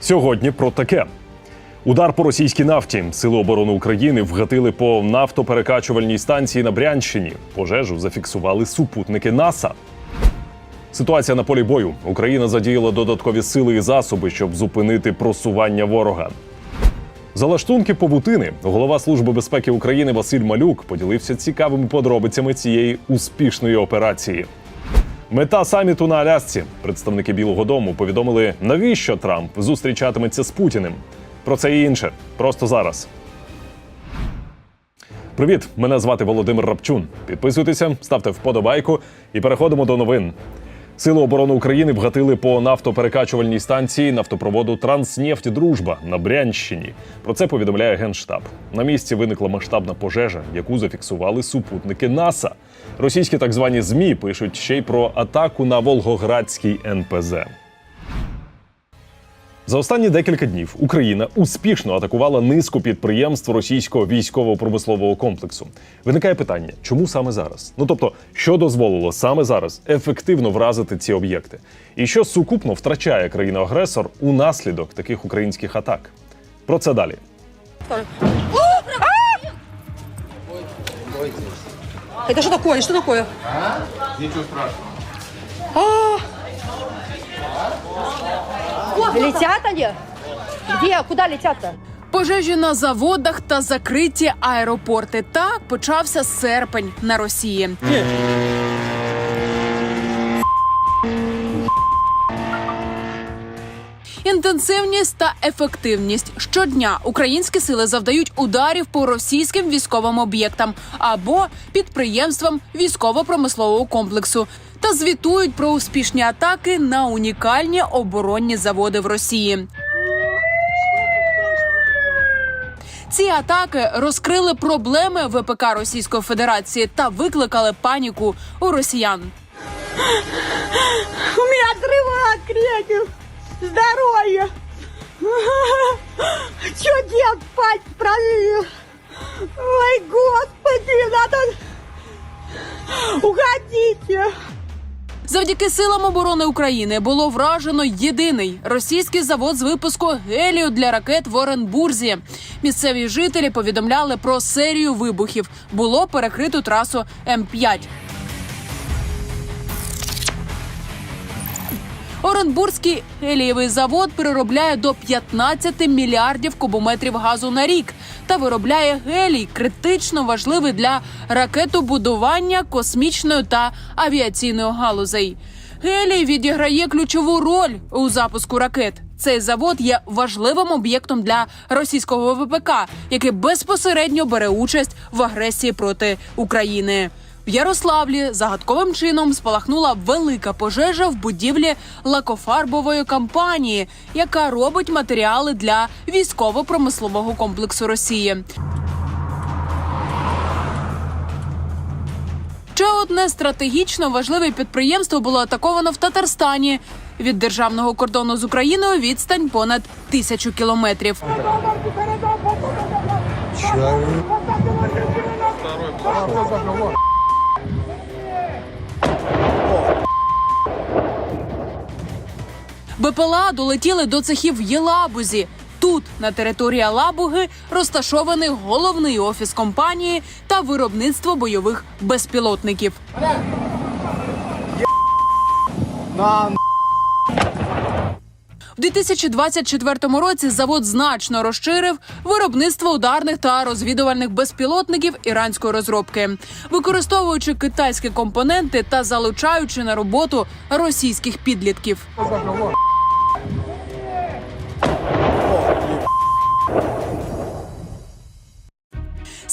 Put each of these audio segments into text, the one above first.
Сьогодні про таке. Удар по російській нафті. Сили оборони України вгатили по нафтоперекачувальній станції на Брянщині. Пожежу зафіксували супутники НАСА. Ситуація на полі бою. Україна задіяла додаткові сили і засоби, щоб зупинити просування ворога. За лаштунки побутини голова Служби безпеки України Василь Малюк поділився цікавими подробицями цієї успішної операції. Мета саміту на Алясці. Представники Білого Дому повідомили, навіщо Трамп зустрічатиметься з Путіним. Про це і інше просто зараз. Привіт! Мене звати Володимир Рапчун. Підписуйтеся, ставте вподобайку і переходимо до новин. Сили оборони України вгатили по нафтоперекачувальній станції нафтопроводу Транснефть Дружба на Брянщині. Про це повідомляє Генштаб. На місці виникла масштабна пожежа, яку зафіксували супутники НАСА. Російські так звані ЗМІ пишуть ще й про атаку на Волгоградський НПЗ. За останні декілька днів Україна успішно атакувала низку підприємств російського військово-промислового комплексу. Виникає питання, чому саме зараз? Ну тобто, що дозволило саме зараз ефективно вразити ці об'єкти, і що сукупно втрачає країна-агресор унаслідок таких українських атак? Про це далі. Это что такое? Что такое? Ничего страшного. Летят они? Где? Куда летят-то? Пожежі на заводах та закриті аеропорти. Так почався серпень на Росії. Інтенсивність та ефективність щодня українські сили завдають ударів по російським військовим об'єктам або підприємствам військово-промислового комплексу та звітують про успішні атаки на унікальні оборонні заводи в Росії. Ці атаки розкрили проблеми ВПК Російської Федерації та викликали паніку у росіян. У меня отрывает крекер. Здоровье. Что делать? Спать правильно. Ой, господи, надо... Уходите. Завдяки силам оборони України було вражено єдиний російський завод з випуску гелію для ракет в Оренбурзі. Місцеві жителі повідомляли про серію вибухів. Було перекриту трасу М5. Оренбурзький гелієвий завод переробляє до 15 мільярдів кубометрів газу на рік та виробляє гелій, критично важливий для ракетобудування, космічної та авіаційної галузей. Гелій відіграє ключову роль у запуску ракет. Цей завод є важливим об'єктом для російського ВПК, який безпосередньо бере участь в агресії проти України. В Ярославлі загадковим чином спалахнула велика пожежа в будівлі лакофарбової компанії, яка робить матеріали для військово-промислового комплексу Росії. Ще одне стратегічно важливе підприємство було атаковано в Татарстані. Від державного кордону з Україною відстань понад тисячу кілометрів. БПЛА долетіли до цехів Єлабузі. Тут, на території Алабуги, розташований головний офіс компанії та виробництво бойових безпілотників. У 2024 році завод значно розширив виробництво ударних та розвідувальних безпілотників іранської розробки, використовуючи китайські компоненти та залучаючи на роботу російських підлітків.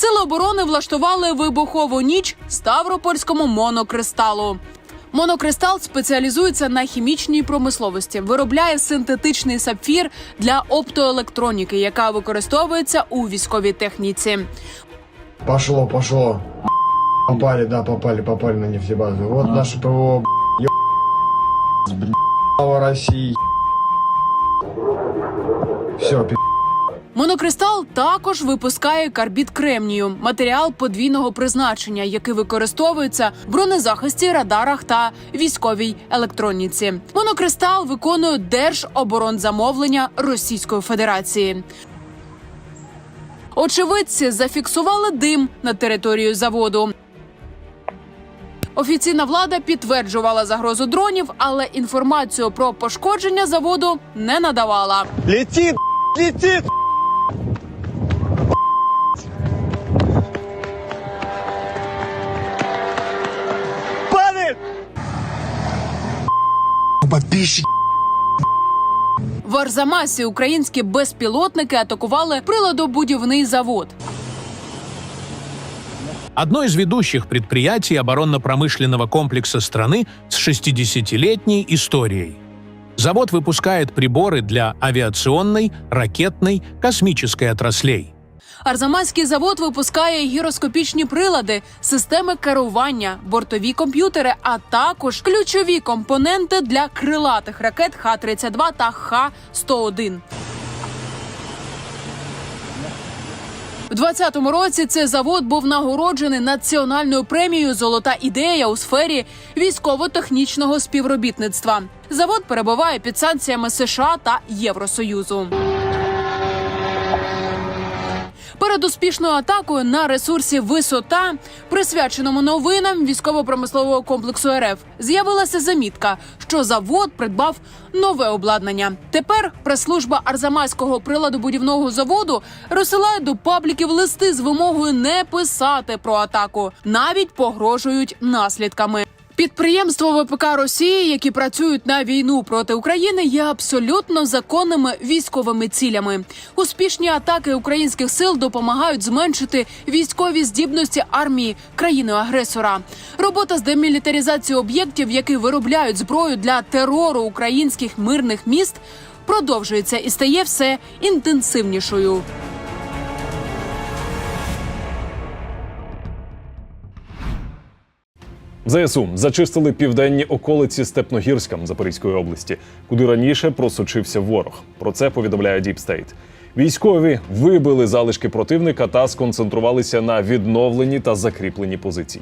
Сили оборони влаштували вибухову ніч Ставропольському монокристалу. Монокристал спеціалізується на хімічній промисловості, виробляє синтетичний сапфір для оптоелектроніки, яка використовується у військовій техніці. Пошло, пошло. Попали, да, попали, попали на нефтебазу. Вот наше ПВО, России. Все, пи***. Монокристал також випускає карбід кремнію, матеріал подвійного призначення, який використовується в бронезахисті, радарах та військовій електроніці. Монокристал виконує держоборонзамовлення Російської Федерації. Очевидці зафіксували дим на територію заводу. Офіційна влада підтверджувала загрозу дронів, але інформацію про пошкодження заводу не надавала. Летит, летит! Подписчики. В Арзамасі українські безпілотники атакували приладобудівний завод. одно из ведущих предприятий оборонно-промышленного комплекса страны с 60-летней историей. Завод выпускает приборы для авиационной, ракетной, космической отраслей. Арзамаський завод випускає гіроскопічні прилади, системи керування, бортові комп'ютери, а також ключові компоненти для крилатих ракет Х-32 та Х-101. У 2020 році цей завод був нагороджений національною премією Золота ідея у сфері військово-технічного співробітництва. Завод перебуває під санкціями США та Євросоюзу. Перед успішною атакою на ресурсі висота, присвяченому новинам військово-промислового комплексу РФ, з'явилася замітка, що завод придбав нове обладнання. Тепер прес-служба Арзамаського приладобудівного заводу розсилає до пабліків листи з вимогою не писати про атаку, навіть погрожують наслідками. Підприємства ВПК Росії, які працюють на війну проти України, є абсолютно законними військовими цілями. Успішні атаки українських сил допомагають зменшити військові здібності армії країни-агресора. Робота з демілітаризації об'єктів, які виробляють зброю для терору українських мирних міст, продовжується і стає все інтенсивнішою. ЗСУ зачистили південні околиці Степногірська Запорізької області, куди раніше просочився ворог. Про це повідомляє Deep State. Військові вибили залишки противника та сконцентрувалися на відновленні та закріпленні позицій.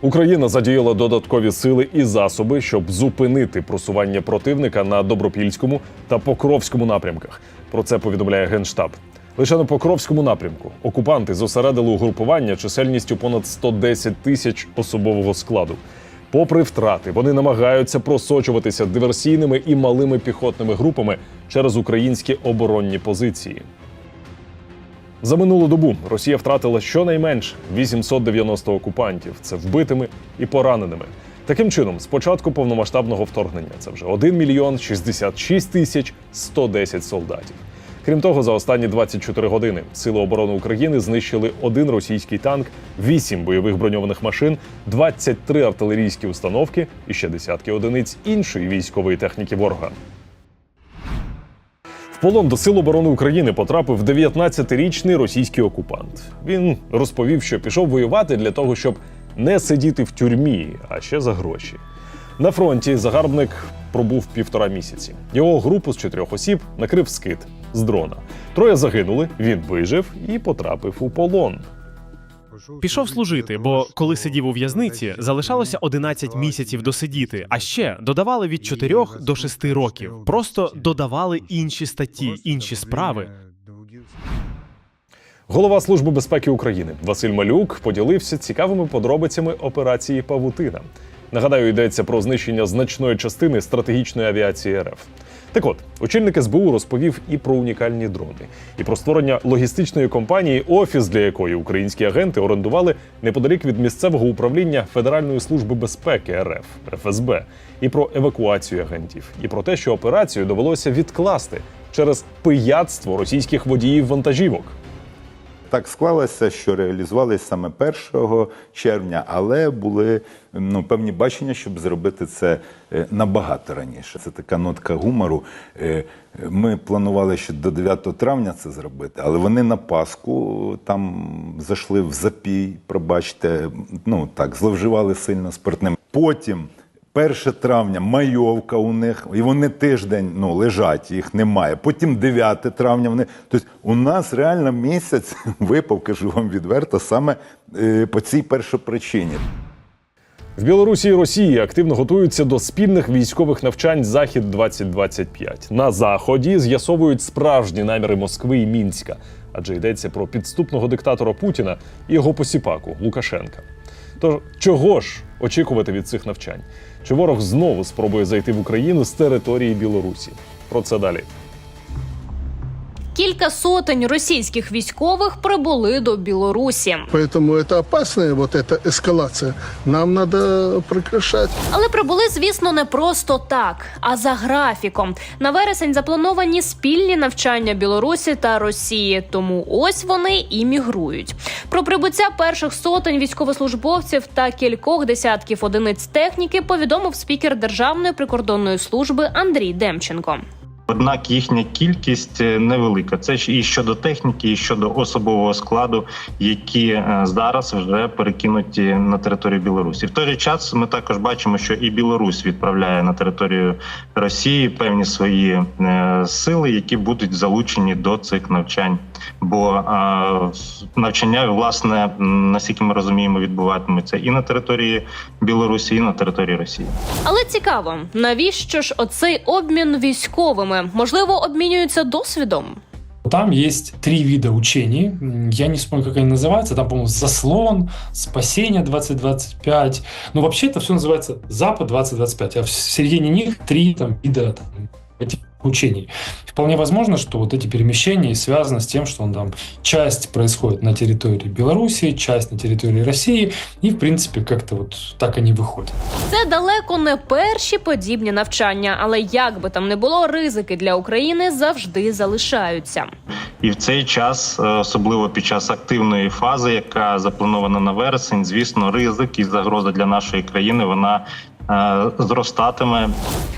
Україна задіяла додаткові сили і засоби, щоб зупинити просування противника на Добропільському та Покровському напрямках. Про це повідомляє Генштаб. Лише на Покровському напрямку окупанти зосередили угрупування чисельністю понад 110 тисяч особового складу. Попри втрати, вони намагаються просочуватися диверсійними і малими піхотними групами через українські оборонні позиції. За минулу добу Росія втратила щонайменше 890 окупантів. Це вбитими і пораненими. Таким чином, з початку повномасштабного вторгнення це вже 1 мільйон 66 тисяч 110 солдатів. Крім того, за останні 24 години Сили оборони України знищили один російський танк, 8 бойових броньованих машин, 23 артилерійські установки і ще десятки одиниць іншої військової техніки ворога. Полон до Сил оборони України потрапив 19-річний російський окупант. Він розповів, що пішов воювати для того, щоб не сидіти в тюрмі, а ще за гроші. На фронті загарбник пробув півтора місяці. Його групу з чотирьох осіб накрив скид з дрона. Троє загинули, він вижив і потрапив у полон. Пішов служити, бо коли сидів у в'язниці, залишалося 11 місяців досидіти, а ще додавали від 4 до 6 років. Просто додавали інші статті, інші справи. Голова Служби безпеки України Василь Малюк поділився цікавими подробицями операції Павутина. Нагадаю, йдеться про знищення значної частини стратегічної авіації РФ. Так от, очільник СБУ розповів і про унікальні дрони, і про створення логістичної компанії, офіс для якої українські агенти орендували неподалік від місцевого управління Федеральної служби безпеки РФ ФСБ, і про евакуацію агентів, і про те, що операцію довелося відкласти через пияцтво російських водіїв вантажівок. Так склалося, що реалізувалися саме 1 червня, але були ну, певні бачення, щоб зробити це е, набагато раніше. Це така нотка гумору. Е, Ми планували ще до 9 травня це зробити, але вони на Пасху там зайшли в запій, пробачте, ну так, зловживали сильно спиртним. Потім 1 травня майовка у них, і вони тиждень ну, лежать, їх немає. Потім 9 травня вони. Тобто у нас реально місяць випав, кажу вам відверто, саме е, по цій першопричині. В Білорусі і Росії активно готуються до спільних військових навчань Захід 2025 На заході з'ясовують справжні наміри Москви і Мінська, адже йдеться про підступного диктатора Путіна і його посіпаку Лукашенка. Тож чого ж очікувати від цих навчань? Чи ворог знову спробує зайти в Україну з території Білорусі? Про це далі Кілька сотень російських військових прибули до Білорусі. Поэтому это опасная вот эта эскалация. Нам надо прекращать. Але прибули, звісно, не просто так, а за графіком. На вересень заплановані спільні навчання Білорусі та Росії. Тому ось вони і мігрують. Про прибуття перших сотень військовослужбовців та кількох десятків одиниць техніки повідомив спікер Державної прикордонної служби Андрій Демченко. Однак їхня кількість е, невелика. Це ж і щодо техніки, і щодо особового складу, які е, зараз вже перекинуті на територію Білорусі. В той же час ми також бачимо, що і Білорусь відправляє на територію Росії певні свої е, сили, які будуть залучені до цих навчань Бо е, навчання, власне, м, наскільки ми розуміємо, відбуватимуться і на території Білорусі, і на території Росії. Але цікаво, навіщо ж оцей обмін військовими? Можливо, обмінюються досвідом. Там есть три вида учений. М, Я не вспомню, как они называются. Там, по-моему, «Заслон», «Спасение 2025». Ну, вообще это все называется «Запад 2025». А в середине них три там, вида там, этих учений. Вполне возможно, что вот эти перемещения связаны с тем, что он там часть происходит на территории Беларуси, часть на территории России, и, в принципе, как-то вот так они выходят. Це далеко не перші подібні навчання, але як би там не було, ризики для України завжди залишаються. І в цей час, е, особливо під час активної фази, яка запланована на вересень, звісно, ризик і загроза для нашої країни вона е, зростатиме.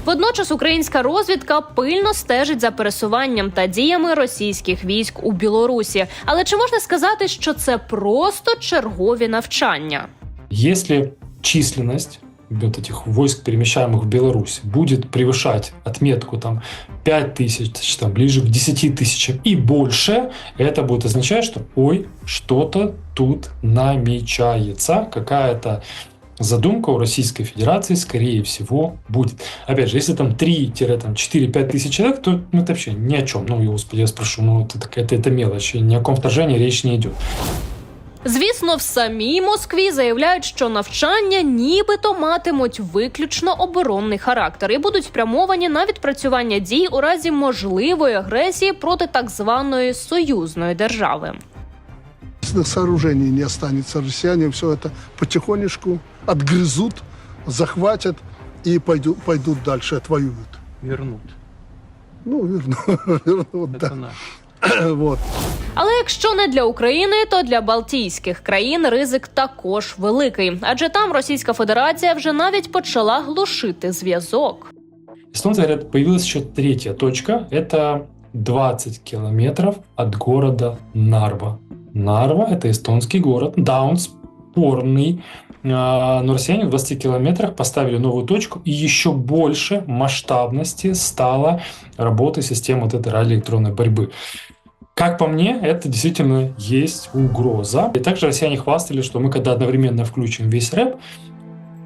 Водночас українська розвідка пильно стежить за пересуванням та діями російських військ у Білорусі. Але чи можна сказати, що це просто чергові навчання? Если численность вот этих войск, перемещаемых в Беларусь, будет превышать отметку там 5 тысяч, там, ближе к 10 тысячам и больше, это будет означать, что ой, что-то тут намечается, какая-то задумка у Российской Федерации, скорее всего, будет. Опять же, если там 3-4-5 тысяч человек, то ну, это вообще ни о чем. Ну, господи, я спрошу, ну, это, это, это мелочь, ни о каком вторжении речь не идет. Звісно, в самій Москві заявляють, що навчання нібито матимуть виключно оборонний характер і будуть спрямовані на відпрацювання дій у разі можливої агресії проти так званої союзної держави. Если сооружений не останется, россияне все это потихонечку отгрызут, захватят и пойдут, пойдут дальше, отвоюют. Вернут. Ну, верну, вернут, да. Вот. Але якщо не для України, то для Балтійських країн ризик також великий, адже там Російська Федерація вже навіть почала глушити зв'язок. Эстонцы говорят, появилась еще третья точка. Это 20 километров от города Нарва. Нарва – это эстонский город. Да, он спорный, а, но россияне в 20 километрах поставили новую точку, и еще больше масштабности стала работа системы вот этой радиоэлектронной борьбы. Как по мне, это действительно есть угроза. И также россияне хвастали, что мы когда одновременно включим весь рэп,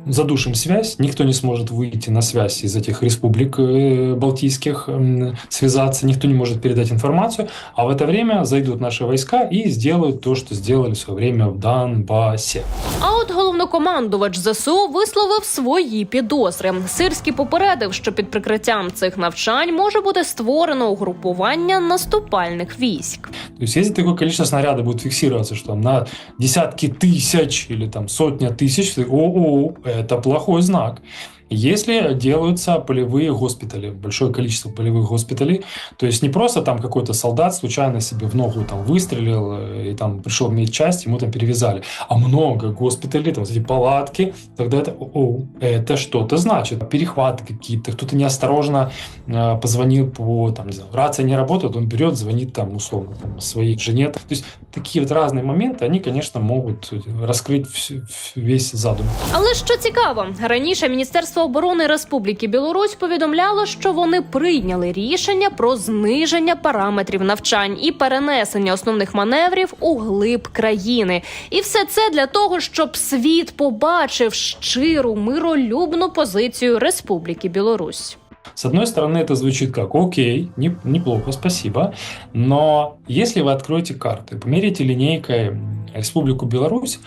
задушим связь, никто не сможет выйти на связь из этих республик э, балтийских, м, связаться, никто не может передать информацию, а в это время зайдут наши войска и сделают то, что сделали в свое время в Донбассе. А от головнокомандувач ЗСУ висловив свої підозри. Сирський попередив, що під прикриттям цих навчань може бути створено угрупування наступальних військ. То есть, если такое количество снарядов будет фиксироваться, что там на десятки тысяч или там сотня тысяч, то, о, это плохой знак. Если делаются полевые госпитали, большое количество полевых госпиталей, то есть не просто там какой-то солдат случайно себе в ногу там выстрелил э, и там пришел в медчасть, ему там перевязали, а много госпиталей, там эти палатки, тогда это, о, это что-то значит. Перехваты какие-то, кто-то неосторожно э, позвонил по, там, не знаю, рация не работает, он берет, звонит там условно там, своей жене. То есть такие вот разные моменты, они, конечно, могут раскрыть всю- весь задум. Але що цікаво, раніше Міністерство Міністерство оборони Республіки Білорусь повідомляло, що вони прийняли рішення про зниження параметрів навчань і перенесення основних маневрів у глиб країни. І все це для того, щоб світ побачив щиру миролюбну позицію Республіки Білорусь. С одной стороны, это звучит как «Окей, не- неплохо, спасибо». Но если вы откроете карты, померите линейкой Республику Беларусь,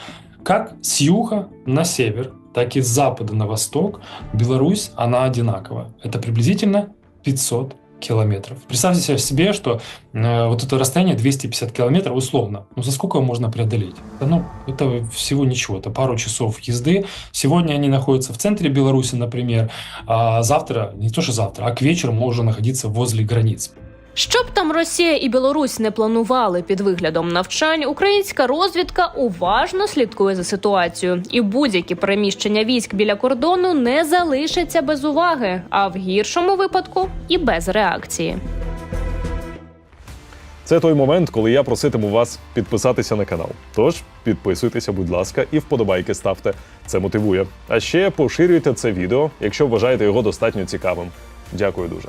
как с юга на север, так и с запада на восток, Беларусь, она одинакова. Это приблизительно 500 километров. Представьте себе- что э, вот это расстояние 250 километров условно. Ну, за сколько можно преодолеть? Ну, это всего ничего, это пару часов езды. Сегодня они находятся в центре Беларуси, например, а завтра, не то что завтра, а к вечеру можно находиться возле границ. Щоб там Росія і Білорусь не планували під виглядом навчань, українська розвідка уважно слідкує за ситуацією, і будь-які переміщення військ біля кордону не залишаться без уваги, а в гіршому випадку і без реакції. Це той момент, коли я проситиму вас підписатися на канал. Тож підписуйтеся, будь ласка, і вподобайки ставте. Це мотивує. А ще поширюйте це відео, якщо вважаєте його достатньо цікавим. Дякую дуже.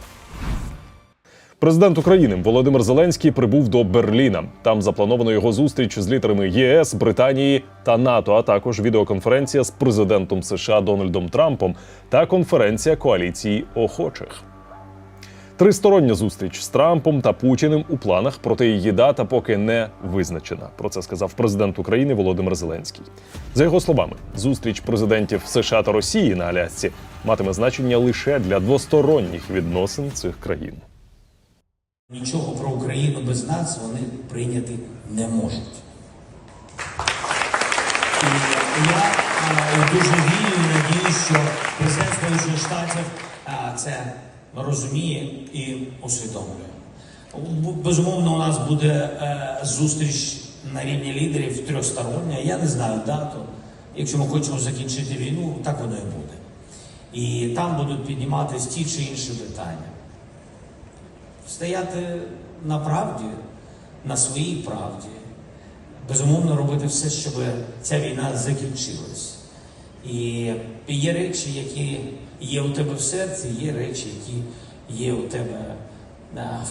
Президент України Володимир Зеленський прибув до Берліна. Там заплановано його зустріч з лідерами ЄС, Британії та НАТО, а також відеоконференція з президентом США Дональдом Трампом та конференція коаліції охочих. Тристороння зустріч з Трампом та Путіним у планах, проте її дата поки не визначена. Про це сказав президент України Володимир Зеленський. За його словами, зустріч президентів США та Росії на Алясці матиме значення лише для двосторонніх відносин цих країн. Нічого про Україну без нас вони прийняти не можуть. І я е, дуже вірю і надію, що президент Сполучених Штатів е, це розуміє і усвідомлює. Безумовно, у нас буде е, зустріч на рівні лідерів трьохстороння. Я не знаю дату. Якщо ми хочемо закінчити війну, так воно і буде. І там будуть підніматись ті чи інші питання стояти на правді, на своїй правді, безумовно робити все, щоб ця війна закінчилась. І є речі, які є у тебе в серці, є речі, які є у тебе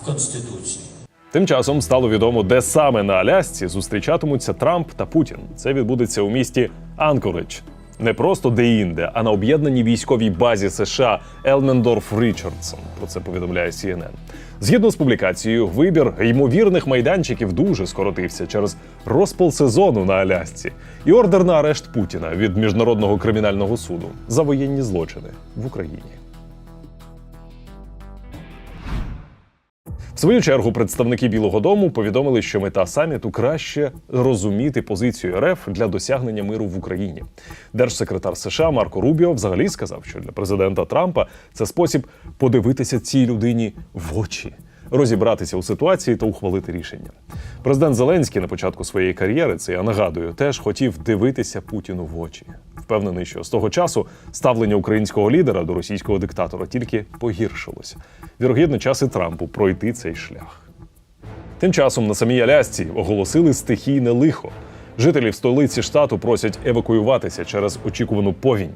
в Конституції. Тим часом стало відомо, де саме на Алясці зустрічатимуться Трамп та Путін. Це відбудеться у місті Анкоридж. Не просто де-інде, а на об'єднаній військовій базі США Елмендорф Річардсон. Про це повідомляє CNN. Згідно з публікацією, вибір ймовірних майданчиків дуже скоротився через розпал сезону на Алясці і ордер на арешт Путіна від міжнародного кримінального суду за воєнні злочини в Україні. Свою чергу представники Білого Дому повідомили, що мета саміту краще розуміти позицію РФ для досягнення миру в Україні. Держсекретар США Марко Рубіо взагалі сказав, що для президента Трампа це спосіб подивитися цій людині в очі, розібратися у ситуації та ухвалити рішення. Президент Зеленський на початку своєї кар'єри, це я нагадую, теж хотів дивитися Путіну в очі. Впевнений, що з того часу ставлення українського лідера до російського диктатора тільки погіршилося. Вірогідно, час і Трампу пройти цей шлях. Тим часом на самій Алясці оголосили стихійне лихо. Жителів столиці штату просять евакуюватися через очікувану повінь.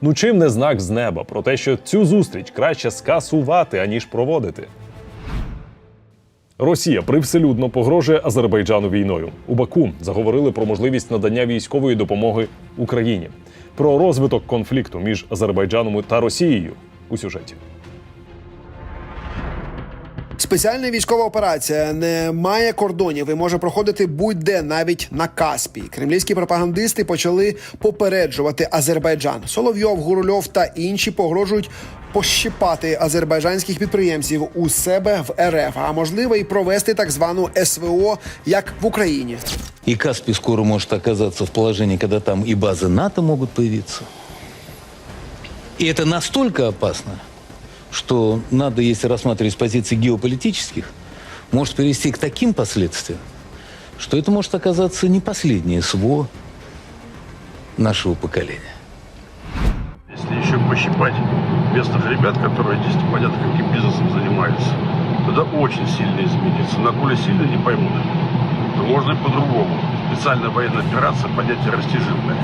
Ну чим не знак з неба про те, що цю зустріч краще скасувати, аніж проводити. Росія привселюдно погрожує Азербайджану війною. У Баку заговорили про можливість надання військової допомоги Україні. Про розвиток конфлікту між Азербайджаном та Росією у сюжеті. Спеціальна військова операція не має кордонів і може проходити будь-де, навіть на Каспії. Кремлівські пропагандисти почали попереджувати Азербайджан. Соловйов, Гурульов та інші погрожують пощипати азербайджанських підприємців у себе в РФ, а можливо і провести так звану СВО, як в Україні. И Каспий скоро может оказаться в положении, когда там и базы НАТО могут появиться. И это настолько опасно, что надо, если рассматривать с позиции геополитических, может привести к таким последствиям, что это может оказаться не последнее СВО нашего поколения. Если еще пощипать местных ребят, которые здесь непонятно каким бизнесом занимаются, тогда очень сильно изменится. На коле сильно не поймут, то можно и по-другому. Специальная военная операция понятие растяжимое.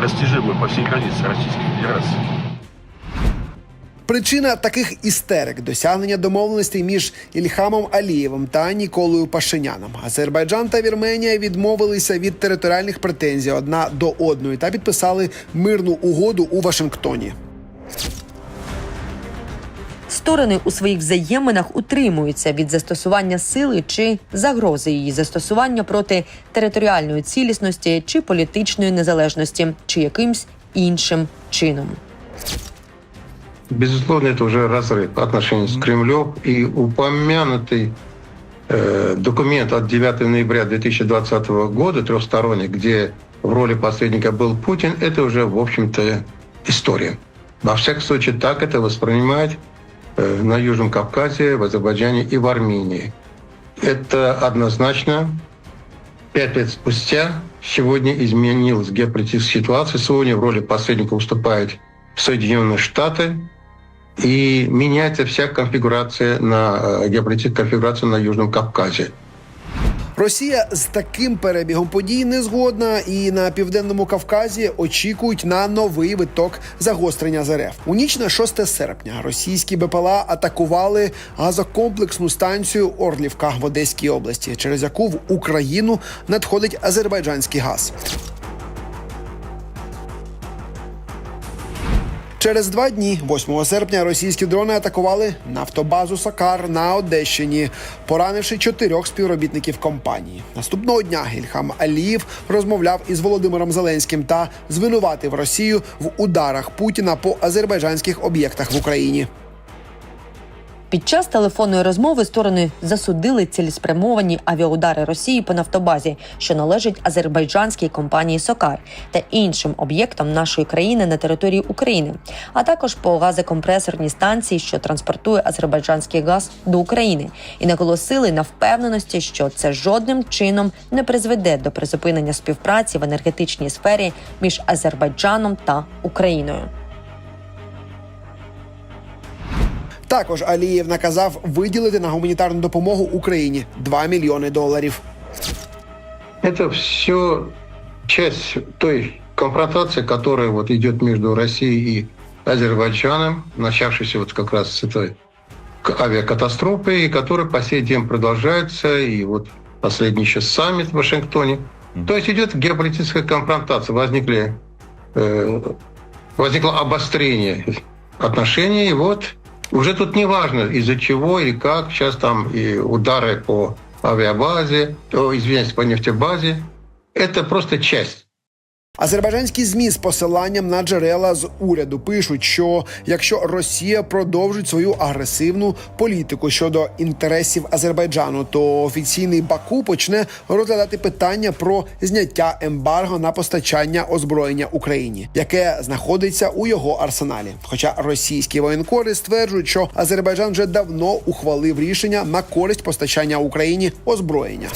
Растяжимое по всей границе Российской Федерации. Причина таких істерик досягнення домовленостей між Ільхамом Алієвим та Ніколою Пашиняном. Азербайджан та Вірменія відмовилися від територіальних претензій одна до одної та підписали мирну угоду у Вашингтоні. Сторони у своїх взаєминах утримуються від застосування сили чи загрози її застосування проти територіальної цілісності чи політичної незалежності, чи якимсь іншим чином. Безусловно, это уже разрыв отношений с Кремлем. И упомянутый э, документ от 9 ноября 2020 года, трехсторонний, где в роли посредника был Путин, это уже, в общем-то, история. Во всяком случае, так это воспринимают э, на Южном Кавказе, в Азербайджане и в Армении. Это однозначно пять лет спустя сегодня изменилась геополитическая ситуация. Сегодня в роли посредника выступают Соединенные Штаты, и меняется вся конфигурация на э, геополитическая конфигурация на Южном Кавказе. Росія з таким перебігом подій не згодна, і на південному Кавказі очікують на новий виток загострення з РФ. У ніч на 6 серпня російські БПЛА атакували газокомплексну станцію Орлівка в Одеській області, через яку в Україну надходить азербайджанський газ. Через два дні, 8 серпня, російські дрони атакували нафтобазу Сакар на Одещині, поранивши чотирьох співробітників компанії. Наступного дня Гільхам Аліїв розмовляв із Володимиром Зеленським та звинуватив Росію в ударах Путіна по азербайджанських об'єктах в Україні. Під час телефонної розмови сторони засудили цілеспрямовані авіаудари Росії по нафтобазі, що належить азербайджанській компанії Сокар та іншим об'єктам нашої країни на території України, а також по газокомпресорній станції, що транспортує азербайджанський газ до України, і наголосили на впевненості, що це жодним чином не призведе до призупинення співпраці в енергетичній сфері між Азербайджаном та Україною. Також Алієв наказав виділити на гуманітарну допомогу Україні 2 мільйони доларів. Это все часть той конфронтации, которая вот идет между Россией и Азербайджаном, начавшейся вот как раз с этой к- авиакатастрофы, и которая по сей день продолжается, и вот последний сейчас саммит в Вашингтоне. То есть идет геополитическая конфронтация, возникли, э, возникло обострение отношений, и вот уже тут не важно, из-за чего или как, сейчас там и удары по авиабазе, о, извиняюсь, по нефтебазе, это просто часть. Азербайджанські змі з посиланням на джерела з уряду пишуть, що якщо Росія продовжить свою агресивну політику щодо інтересів Азербайджану, то офіційний Баку почне розглядати питання про зняття ембарго на постачання озброєння Україні, яке знаходиться у його арсеналі. Хоча російські воєнкори стверджують, що Азербайджан вже давно ухвалив рішення на користь постачання Україні озброєння.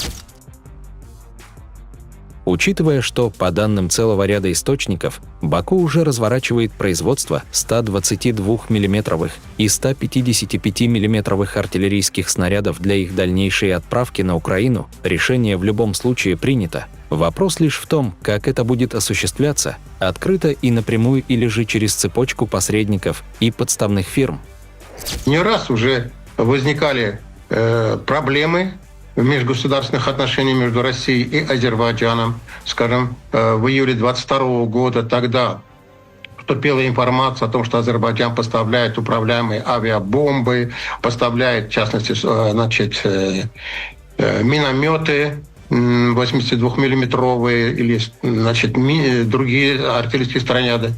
Учитывая, что, по данным целого ряда источников, Баку уже разворачивает производство 122 миллиметровых и 155 миллиметровых артиллерийских снарядов для их дальнейшей отправки на Украину, решение в любом случае принято. Вопрос лишь в том, как это будет осуществляться, открыто и напрямую или же через цепочку посредников и подставных фирм. Не раз уже возникали э, проблемы межгосударственных отношениях между Россией и Азербайджаном. Скажем, э, в июле 22 года тогда поступила информация о том, что Азербайджан поставляет управляемые авиабомбы, поставляет, в частности, э, значит, э, минометы м, 82-миллиметровые или значит, другие артиллерийские снаряды.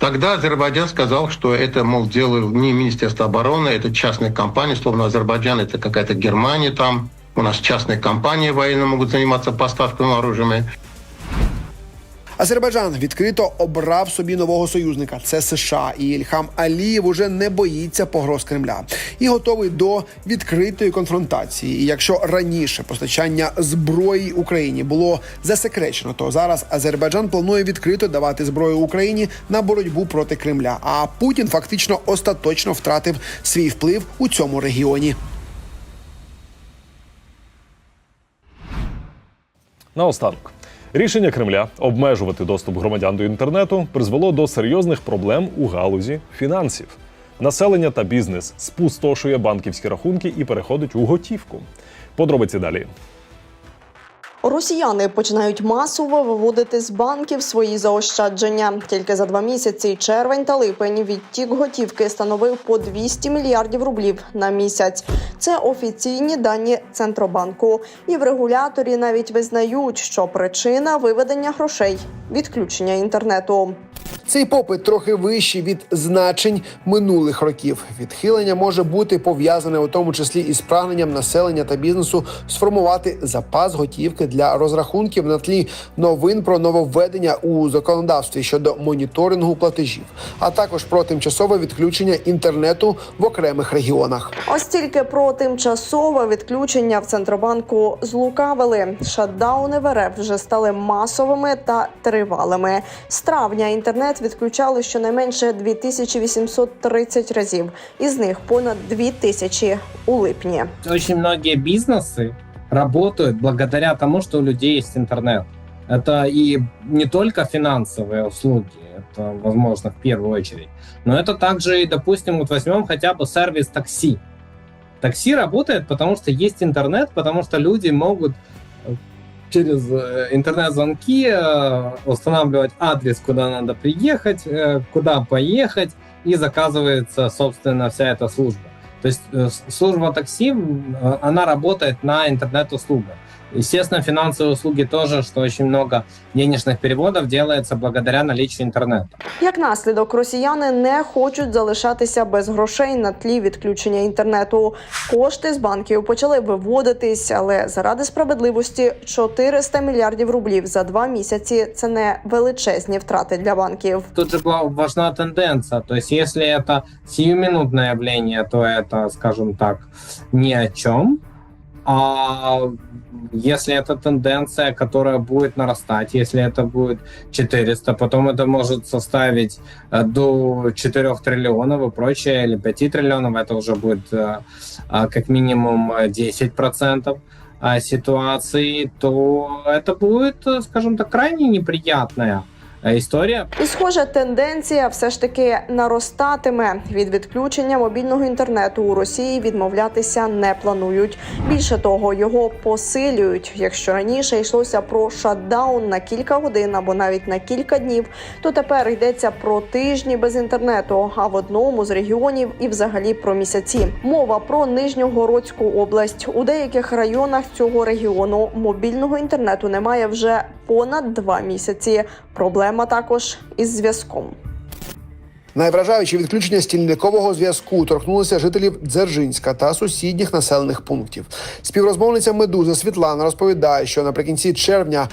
Тогда Азербайджан сказал, что это, мол, делал не Министерство обороны, это частная компания, словно Азербайджан это какая-то Германия там. У нас частные компании военные могут заниматься поставками оружия. Азербайджан відкрито обрав собі нового союзника. Це США, і Ільхам Алієв уже не боїться погроз Кремля і готовий до відкритої конфронтації. І якщо раніше постачання зброї Україні було засекречено, то зараз Азербайджан планує відкрито давати зброю Україні на боротьбу проти Кремля. А Путін фактично остаточно втратив свій вплив у цьому регіоні. Наостанок. Рішення Кремля обмежувати доступ громадян до інтернету призвело до серйозних проблем у галузі фінансів. Населення та бізнес спустошує банківські рахунки і переходить у готівку. Подробиці далі. Росіяни починають масово виводити з банків свої заощадження. Тільки за два місяці червень та липень відтік готівки становив по 200 мільярдів рублів на місяць. Це офіційні дані центробанку. І в регуляторі навіть визнають, що причина виведення грошей відключення інтернету. Цей попит трохи вищий від значень минулих років. Відхилення може бути пов'язане у тому числі із прагненням населення та бізнесу сформувати запас готівки для розрахунків на тлі новин про нововведення у законодавстві щодо моніторингу платежів, а також про тимчасове відключення інтернету в окремих регіонах. Ось тільки про тимчасове відключення в центробанку злукавили. Шатдауни в РФ вже стали масовими та тривалими. З травня інтернет відключали щонайменше 2830 разів, із них понад 2000 у липні. Очень многие бизнесы работают благодаря тому, что у людей есть интернет. Это и не только финансовые услуги, это, возможно, в первую очередь, но это также и, допустим, вот возьмем хотя бы сервис такси. Такси работает, потому что есть интернет, потому что люди могут э, через э, интернет-звонки э, устанавливать адрес, куда надо приехать, э, куда поехать, и заказывается, собственно, вся эта служба. То есть э, с- служба такси, м, э, она работает на интернет-услугах. Естественно, финансовые услуги тоже, что очень много денежных переводов делается благодаря наличию интернета. Як наслідок, росіяни не хочуть залишатися без грошей на тлі відключення інтернету. Кошти з банків почали виводитись, але заради справедливості 400 мільярдів рублів за два місяці це не величезні втрати для банків. Тут же гла- важна тенденция. То есть, если это сиюминутное явление, то это, скажем так, ни о чем. А если это тенденция, которая будет нарастать, если это будет 400, потом это может составить э, до 4 триллионов и прочее, или 5 триллионов, это уже будет э, а, как минимум э, 10% а, ситуации, то это будет, э, скажем так, крайне неприятная э, история. І схоже, тенденція все ж таки наростатиме. Від відключення мобільного інтернету у Росії відмовлятися не планують. Більше того, його посилюють. Якщо раніше йшлося про шатдаун на кілька годин або навіть на кілька днів, то тепер йдеться про тижні без інтернету, а в одному з регіонів і взагалі про місяці. Мова про Нижньогородську область. У деяких районах цього регіону мобільного інтернету немає вже понад два місяці. Проблема також із зв'язком. Найвражаючі відключення стільникового зв'язку торкнулися жителів Дзержинська та сусідніх населених пунктів. Співрозмовниця медуза Світлана розповідає, що наприкінці червня.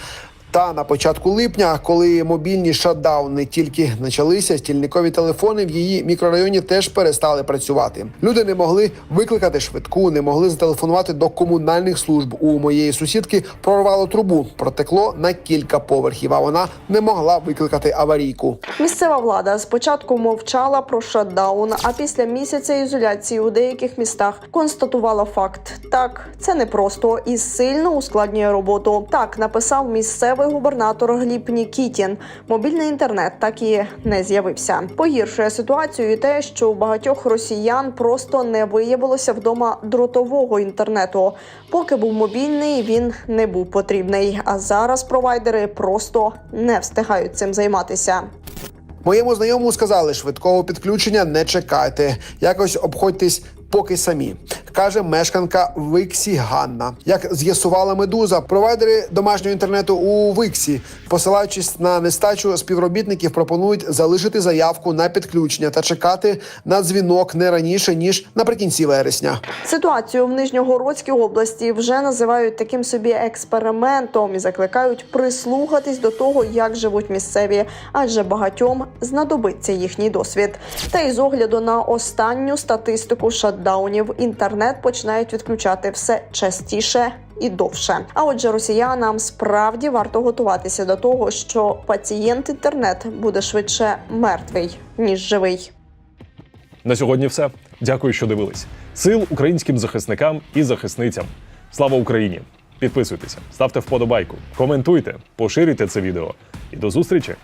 Та на початку липня, коли мобільні шатдауни тільки почалися, стільникові телефони в її мікрорайоні теж перестали працювати. Люди не могли викликати швидку, не могли зателефонувати до комунальних служб. У моєї сусідки прорвало трубу, протекло на кілька поверхів. А вона не могла викликати аварійку. Місцева влада спочатку мовчала про шатдаун, а після місяця ізоляції у деяких містах констатувала факт: так, це непросто і сильно ускладнює роботу. Так написав місцевий губернатор Гліб Нікітін. Мобільний інтернет так і не з'явився. Погіршує ситуацію те, що у багатьох росіян просто не виявилося вдома дротового інтернету. Поки був мобільний, він не був потрібний. А зараз провайдери просто не встигають цим займатися. Моєму знайомому сказали, швидкого підключення не чекайте. Якось обходьтесь поки самі. Каже мешканка Виксі Ганна. Як з'ясувала медуза, провайдери домашнього інтернету у Виксі, посилаючись на нестачу співробітників, пропонують залишити заявку на підключення та чекати на дзвінок не раніше ніж наприкінці вересня. Ситуацію в Нижньогородській області вже називають таким собі експериментом і закликають прислухатись до того, як живуть місцеві, адже багатьом знадобиться їхній досвід. Та й з огляду на останню статистику шатдаунів інтернет починають відключати все частіше. І довше. А отже, росіянам справді варто готуватися до того, що пацієнт інтернет буде швидше мертвий ніж живий. На сьогодні все. Дякую, що дивились. Сил українським захисникам і захисницям. Слава Україні! Підписуйтеся, ставте вподобайку, коментуйте, поширюйте це відео. І до зустрічі!